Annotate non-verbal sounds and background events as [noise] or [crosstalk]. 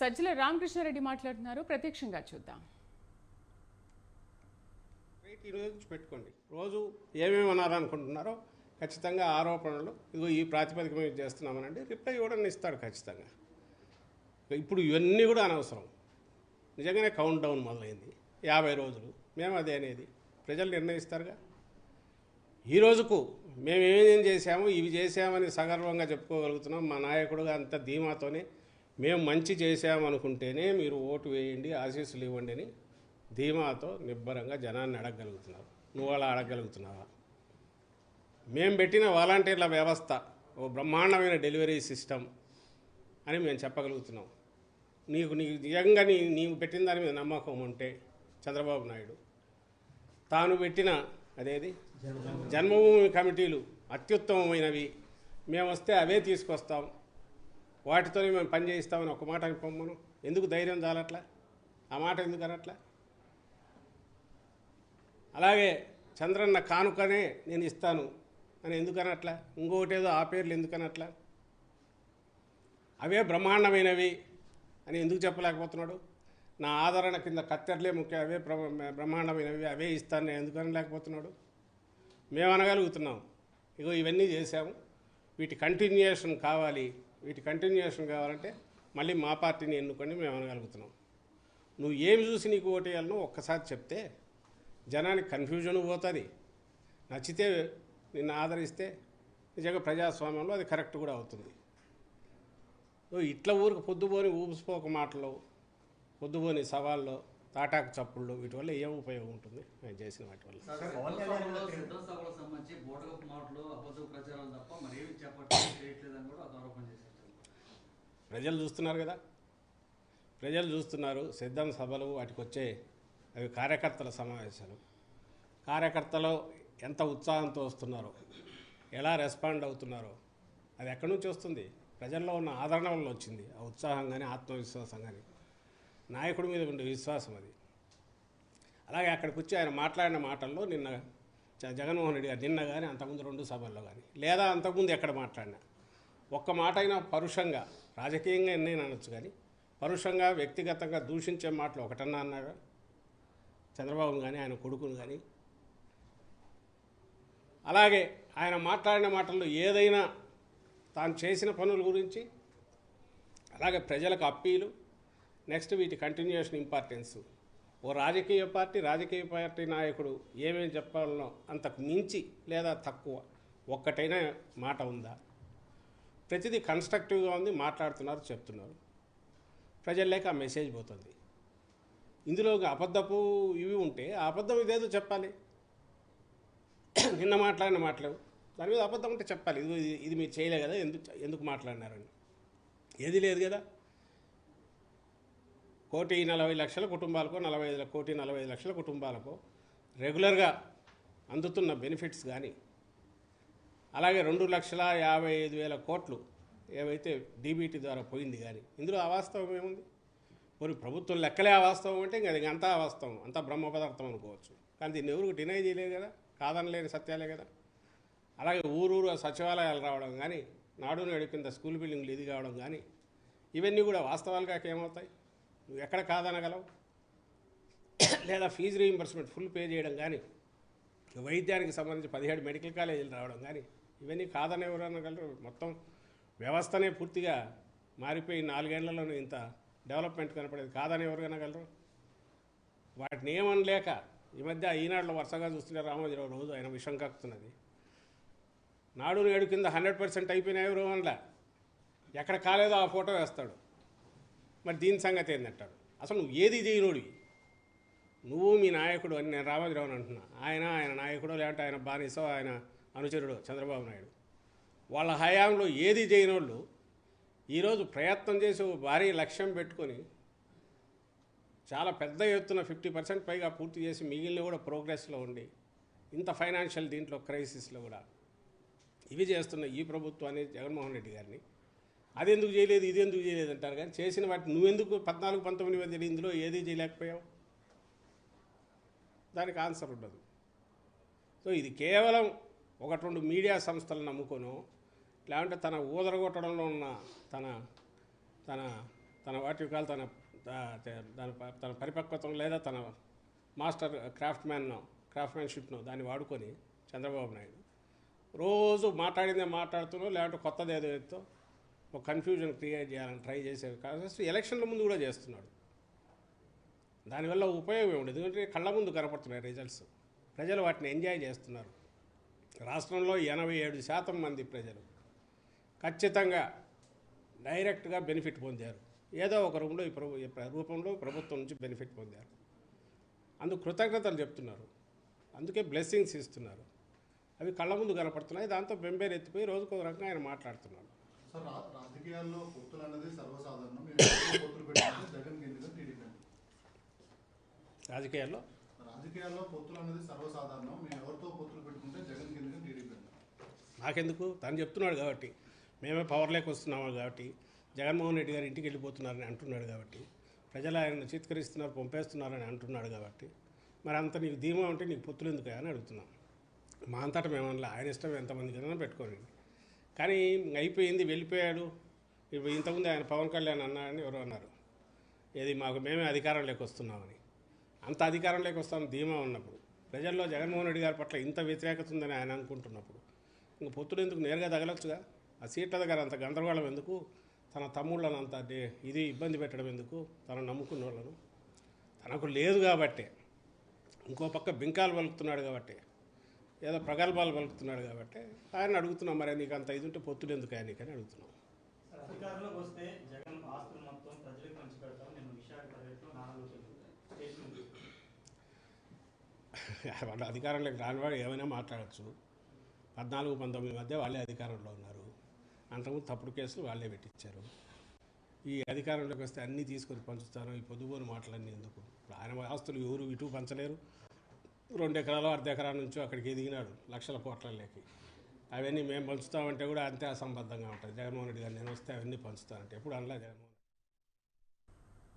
సజ్జల రామకృష్ణారెడ్డి మాట్లాడుతున్నారు. ప్రత్యక్షంగా చూద్దాం. రేట్ ఈ రోజు నుంచి పెట్టుకోండి. రోజు ఏమేమి అనాలనుకుంటున్నారో ఖచ్చితంగా ఆరోపణలు ఇదిగో ఈ ప్రాతిపదిక మేము చేస్తున్నామనండి రిప్లై ఇవ్వడం ఇస్తాడు ఖచ్చితంగా. ఇప్పుడు ఇవన్నీ కూడా అనవసరం. నిజంగానే కౌంట్ డౌన్ మొదలైంది. యాభై రోజులు మేము అదే అనేది. ప్రజలు నిర్ణయిస్తారుగా? ఈ రోజుకు మేము ఏమేం చేశాము ఇవి చేశామని సగర్వంగా చెప్పుకోగలుగుతున్నాం. మా నాయకుడుగా అంత ధీమాతోనే మేము మంచి చేశామనుకుంటేనే మీరు ఓటు వేయండి ఆశీస్సులు ఇవ్వండి అని ధీమాతో నిబ్బరంగా జనాన్ని అడగగలుగుతున్నారు. నువ్వు అలా అడగగలుగుతున్నావా? మేము పెట్టిన వాలంటీర్ల వ్యవస్థ ఓ బ్రహ్మాండమైన డెలివరీ సిస్టమ్ అని మేము చెప్పగలుగుతున్నాం. నీకు నీకు నిజంగా నీ నీవు పెట్టిన దాని మీద నమ్మకం ఉంటే చంద్రబాబు నాయుడు తాను పెట్టిన అదేది? జన్మభూమి కమిటీలు అత్యుత్తమమైనవి. మేము వస్తే అవే తీసుకొస్తాం. వాటితోనే మేము పని చేయిస్తామని ఒక మాట పొమ్మను. ఎందుకు ధైర్యం చాలట్లా? ఆ మాట ఎందుకు అనట్లా? అలాగే చంద్రన్న కానుకనే నేను ఇస్తాను అని ఎందుకనట్లా ఇంకొకటేదో ఆ పేర్లు ఎందుకనట్లా అవే బ్రహ్మాండమైనవి అని ఎందుకు చెప్పలేకపోతున్నాడు? నా ఆదరణ కింద కత్తెరలే ముఖ్య. అవే బ్రహ్మాండమైనవి అవే ఇస్తాను నేను ఎందుకు లేకపోతున్నాడు మేము అనగలుగుతున్నాం ఇగో ఇవన్నీ చేశాము. వీటి కంటిన్యూషన్ కావాలి. వీటి కంటిన్యూషన్ కావాలంటే మళ్ళీ మా పార్టీని ఎన్నుకొని మేము అనగలుగుతున్నాం. నువ్వు ఏమి చూసి నీకు ఓటేయాలనో ఒక్కసారి చెప్తే జనానికి కన్ఫ్యూజన్ పోతుంది. నచ్చితే నిన్ను ఆదరిస్తే నిజంగా ప్రజాస్వామ్యంలో అది కరెక్ట్ కూడా అవుతుంది. ఓ ఇట్లా ఊరికి పొద్దుపోని ఊపిసిపోక మాటలు పొద్దుపోని సవాళ్ళు తాటాకు చప్పుళ్ళు వీటి వల్ల ఏం ఉపయోగం ఉంటుంది? మేము చేసిన వాటి వల్ల. సభలకు సంబంధించి బోటకపు మాటలు అబద్ధ ప్రచారాలు తప్ప మరేమి చెప్పట్లేదు చేయట్లేదని కూడా ఒక ఆరోపణ చేశారు. ప్రజలు చూస్తున్నారు కదా. ప్రజలు చూస్తున్నారు సిద్ధం సభలు వాటికి వచ్చే అవి కార్యకర్తల సమావేశాలు. కార్యకర్తలు ఎంత ఉత్సాహంతో వస్తున్నారో ఎలా రెస్పాండ్ అవుతున్నారో అది ఎక్కడి నుంచి వస్తుంది? ప్రజల్లో ఉన్న ఆదరణ వల్ల వచ్చింది. ఆ ఉత్సాహం కానీ ఆత్మవిశ్వాసం కానీ నాయకుడి మీద ఉండే విశ్వాసం అది. అలాగే అక్కడికి వచ్చి ఆయన మాట్లాడిన మాటల్లో నిన్న జ- జగన్మోహన్ రెడ్డి గారు నిన్న కానీ అంతకుముందు రెండు సభల్లో కానీ లేదా అంతకుముందు ఎక్కడ మాట్లాడినా ఒక్క మాట అయినా పరుషంగా రాజకీయంగా ఎన్నైనా అనొచ్చు కానీ పరుషంగా వ్యక్తిగతంగా దూషించే మాటలు ఒకటన్నా అన్నారు? చంద్రబాబును కానీ ఆయన కొడుకును కానీ అలాగే ఆయన మాట్లాడిన మాటల్లో ఏదైనా తాను చేసిన పనుల గురించి అలాగే ప్రజలకు అప్పీలు నెక్స్ట్ వీటి కంటిన్యూషన్ ఇంపార్టెన్స్. ఓ రాజకీయ పార్టీ రాజకీయ పార్టీ నాయకుడు ఏమేమి చెప్పాలనో అంతకు మించి లేదా తక్కువ ఒక్కటైనా మాట ఉందా? ప్రతిదీ కన్స్ట్రక్టివ్గా ఉంది మాట్లాడుతున్నారు చెప్తున్నారు. ప్రజల్లోకి ఆ మెసేజ్ పోతుంది. ఇందులో ఒక అబద్ధపు ఇవి ఉంటే ఆ అబద్ధం ఇదేదో చెప్పాలి. [clears throat] నిన్న మాట్లాడిన మాటలేవు దాని మీద అబద్ధం ఉంటే చెప్పాలి. ఇది ఇది- ఇది మీరు చేయలే కదా ఎందుకు ఎందుకు మాట్లాడినారని. ఏది లేదు కదా. కోటి నలభై లక్షల కుటుంబాలకు నలభై ఐదు కోటి నలభై ఐదు లక్షల కుటుంబాలకు రెగ్యులర్గా అందుతున్న బెనిఫిట్స్ కానీ అలాగే రెండు లక్షల యాభై ఐదు వేల కోట్లు ఏవైతే డీబీటీ ద్వారా పోయింది కానీ ఇందులో అవాస్తవం ఏముంది? మరి ప్రభుత్వం లెక్కలే అవాస్తవం అంటే ఇంకా అది అంతా అవాస్తవం అంతా బ్రహ్మ పదార్థం అనుకోవచ్చు. కానీ దీన్ని ఎవరు డినై చేయలేదు కదా కాదనలేని సత్యాలే కదా. అలాగే ఊరూరు సచివాలయాలు రావడం కానీ నాడు నేడు కింద స్కూల్ బిల్డింగ్లు ఇది కావడం కానీ ఇవన్నీ కూడా వాస్తవాలుగా ఏమవుతాయి? నువ్వు ఎక్కడ కాదనగలవు? లేదా ఫీజు రీయింబర్స్మెంట్ ఫుల్ పే చేయడం కానీ వైద్యానికి సంబంధించి పదిహేడు మెడికల్ కాలేజీలు రావడం కానీ ఇవన్నీ కాదని ఎవరు అనగలరు మొత్తం వ్యవస్థనే పూర్తిగా మారిపోయి నాలుగేళ్ళలోనే ఇంత డెవలప్మెంట్ కనపడేది కాదని ఎవరు వాటి వాటిని ఏమనలేక ఈ మధ్య ఈనాడులో వరుసగా చూస్తుంటే రామోజీరావు రోజు ఆయన విషం కక్కుతున్నది. నాడు నేడు కింద హండ్రెడ్ పర్సెంట్ అయిపోయినాయి ఎవరు ఎక్కడ కాలేదో ఆ ఫోటో వేస్తాడు. మరి దీని సంగతి ఏందంటాడు? అసలు నువ్వు ఏది చేయనోడివి నువ్వు మీ నాయకుడు అని నేను రామోజీరావు అని అంటున్నా. ఆయన ఆయన నాయకుడు లేదంటే ఆయన బానిసో ఆయన అనుచరుడు చంద్రబాబు నాయుడు. వాళ్ళ హయాంలో ఏది చేయనోళ్ళు ఈరోజు ప్రయత్నం చేసి ఓ భారీ లక్ష్యం పెట్టుకొని చాలా పెద్ద ఎత్తున ఫిఫ్టీ పర్సెంట్ పైగా పూర్తి చేసి మిగిలిన కూడా ప్రోగ్రెస్లో ఉండి ఇంత ఫైనాన్షియల్ దీంట్లో క్రైసిస్లో కూడా ఇవి చేస్తున్న ఈ ప్రభుత్వాన్ని జగన్మోహన్ రెడ్డి గారిని అది ఎందుకు చేయలేదు ఇది ఎందుకు చేయలేదు అంటారు కానీ చేసిన వాటి నువ్వెందుకు పద్నాలుగు పంతొమ్మిది మధ్య ఇందులో ఏది చేయలేకపోయావు? దానికి ఆన్సర్ ఉండదు. సో ఇది కేవలం ఒకటి రెండు మీడియా సంస్థలను నమ్ముకొను. లేదంటే తన ఊదరగొట్టడంలో ఉన్న తన తన తన వాటి వాటికాలు తన తన దాని తన పరిపక్వతను లేదా తన మాస్టర్ క్రాఫ్ట్ మ్యాన్ క్రాఫ్ట్మెన్షిప్ను దాన్ని వాడుకొని చంద్రబాబు నాయుడు. రోజు మాట్లాడిందే మాట్లాడుతూనో లేదంటే కొత్తది ఏదో ఎత్తో ఒక కన్ఫ్యూజన్ క్రియేట్ చేయాలని ట్రై చేసే కాదు. ఎలక్షన్ల ముందు కూడా చేస్తున్నాడు. దానివల్ల ఉపయోగం ఉండదు ఎందుకంటే కళ్ళ ముందు కనపడుతున్నాయి రిజల్ట్స్. ప్రజలు వాటిని ఎంజాయ్ చేస్తున్నారు. రాష్ట్రంలో ఎనభై ఏడు శాతం మంది ప్రజలు ఖచ్చితంగా డైరెక్ట్గా బెనిఫిట్ పొందారు. ఏదో ఒక రూపంలో ఈ ప్రభు రూపంలో ప్రభుత్వం నుంచి బెనిఫిట్ పొందారు. అందుకు కృతజ్ఞతలు చెప్తున్నారు. అందుకే బ్లెస్సింగ్స్ ఇస్తున్నారు. అవి కళ్ళ ముందు కనపడుతున్నాయి. దాంతో బెంబేరు ఎత్తిపోయి రోజుకు ఒక రకంగా ఆయన మాట్లాడుతున్నాడు అన్నది సర్వసాధారణం. రాజకీయాల్లో రాజకీయాల్లో పొత్తులు అనేది సర్వసాధారణం. మేము ఎవరితో పొత్తులు పెట్టుకుంటే జగన్ కిందగా టీడీపీ నాకెందుకు? తను చెప్తున్నాడు కాబట్టి. మేమే పవర్లోకి వస్తున్నాము కాబట్టి. జగన్మోహన్ రెడ్డి గారు ఇంటికి వెళ్ళిపోతున్నారని అంటున్నాడు కాబట్టి. ప్రజలు ఆయన చిత్కరిస్తున్నారు పంపేస్తున్నారని అంటున్నాడు కాబట్టి. మరి అంత నీకు ధీమా ఉంటే నీకు పొత్తులు ఎందుకు అని అడుగుతున్నాం. మా అంతటా మేమన్నా ఆయన ఇష్టం ఎంతమందికైనా పెట్టుకోండి కానీ అయిపోయింది వెళ్ళిపోయాడు. ఇప్పుడు ఇంతకుముందు ఆయన పవన్ కళ్యాణ్ అన్నాడని ఎవరు అన్నారు. ఏది మాకు మేమే అధికారంలోకి వస్తున్నామని. అంత అధికారంలోకి వస్తామని ధీమా ఉన్నప్పుడు. ప్రజల్లో జగన్మోహన్ రెడ్డి గారి పట్ల ఇంత వ్యతిరేకత ఉందని ఆయన అనుకుంటున్నప్పుడు. ఇంక పొత్తులు ఎందుకు నేరుగా తగలొచ్చుగా? ఆ సీట్ల దగ్గర అంత గందరగోళం ఎందుకు? తన తమ్ముళ్ళను అంత ఇది ఇబ్బంది పెట్టడం ఎందుకు? తను నమ్ముకున్న వాళ్ళను తనకు లేదు కాబట్టే. ఇంకో పక్క బింకాలు పలుకుతున్నాడు కాబట్టి. ఏదో ప్రగల్భాలు పలుకుతున్నాడు కాబట్టి. ఆయన అడుగుతున్నాం మరి నీకు అంత ఇది ఉంటే పొత్తులు ఎందుకు ఆయనకని అడుగుతున్నాం సార్, అధికారంలోకి వస్తే జగన్ ఆస్తులు మొత్తం ప్రజలకు పంచి పెడతాం నేను విశాఖ పర్యటనలో నాలుగు స్టేట్మెంట్ [laughs] వాళ్ళు అధికారంలోకి రానివాడు ఏమైనా మాట్లాడచ్చు. పద్నాలుగు పంతొమ్మిది మధ్య వాళ్ళే అధికారంలో ఉన్నారు. అంతకుముందు తప్పుడు కేసులు వాళ్ళే పెట్టించారు ఈ అధికారంలోకి వస్తే అన్నీ తీసుకొని పంచుతారు. ఈ పొద్దుబోని మాటలన్నీ ఎందుకు? ఆయన ఆస్తులు ఎవరు ఇటు పంచలేరు. రెండు ఎకరాలు అర్ధ ఎకరా నుంచి అక్కడికి ఎదిగినాడు లక్షల కోట్లలోకి. అవన్నీ మేము పంచుతామంటే కూడా అంతే అసంబద్ధంగా ఉంటుంది. జగన్మోహన్ రెడ్డి గారు నేను వస్తే అవన్నీ పంచుతానంటే ఎప్పుడు అనలే జగన్మోహన్